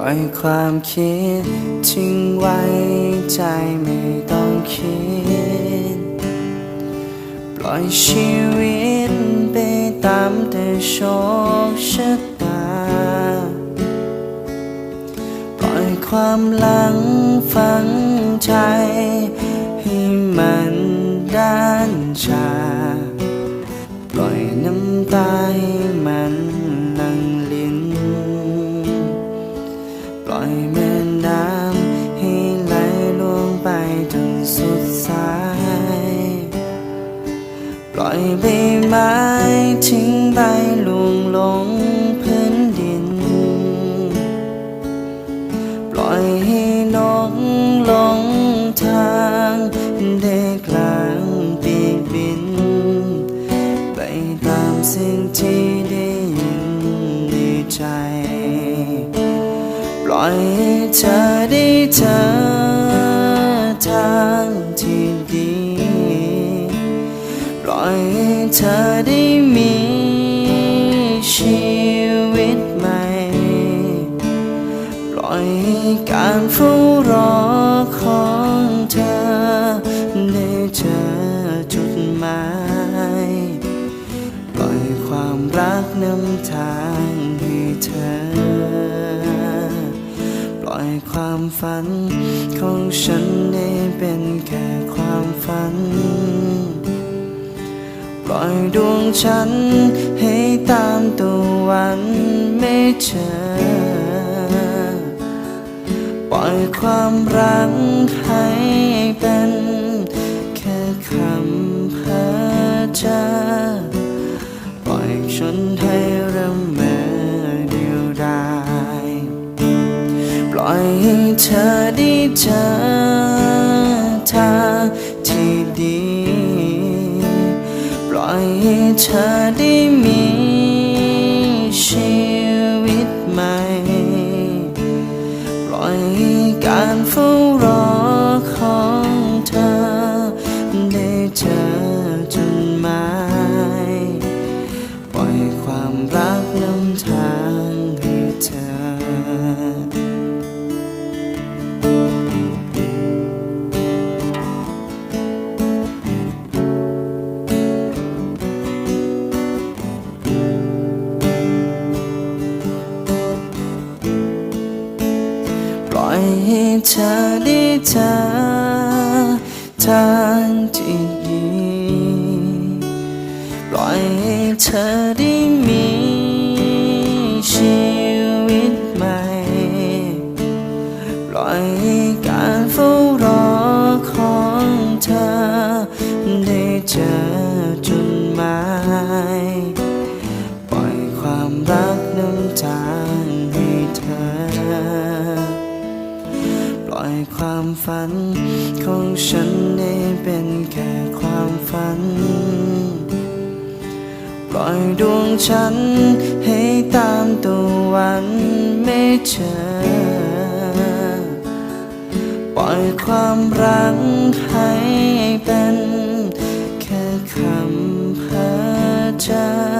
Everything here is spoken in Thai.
ล่อยความคิดทิ้งไว้ใจไม่ต้องคิด ปล่อยชีวิตไปตามแต่โชคชะตา ปล่อยความหลังฝังใจ ให้มันด้านชา ปล่อยน้ำตาให้ ล่อยใบไม้ทิ้งใบลวงลงพื้นดิน ปล่อยให้นกลงทางได้กลางปีกบิน ไปตามสิ่งที่ได้ยินในใจ ปล่อยให้เธอได้เจอทางที่ดี ล่อยให้เธอได้มีชีวิตใหม่ ปล่อยให้การเฝ้ารอของเธอได้เจอจุดหมาย ปล่อยความรักนำทางให้เธอ ปล่อยความฝันของฉันได้เป็นแค่ความฝัน ล่อยดวงฉัน ให้ตามตะวันไม่เจอ ปล่อยความรักให้เป็นแค่คำเพ้อเจ้อปล่อยฉันให้ร่ำเมอเดียวดายปล่อยให้เธอได้เจอทางที่ดี ล่อยให้เธอได้มี ให้เธอได้เจอทางที่ดีปล่อยให้เธอได้มีชีวิตใหม่ ปล่อยให้การเฝ้ารอของเธอได้เจอจุดหมาย ล่อยความฝัน ของฉันให้เป็นแค่ความฝัน ปล่อยดวงฉันให้ตามตะวันไม่เจอ ปล่อยความรักให้เป็น แค่คำเพ้อเจ้อปล่อย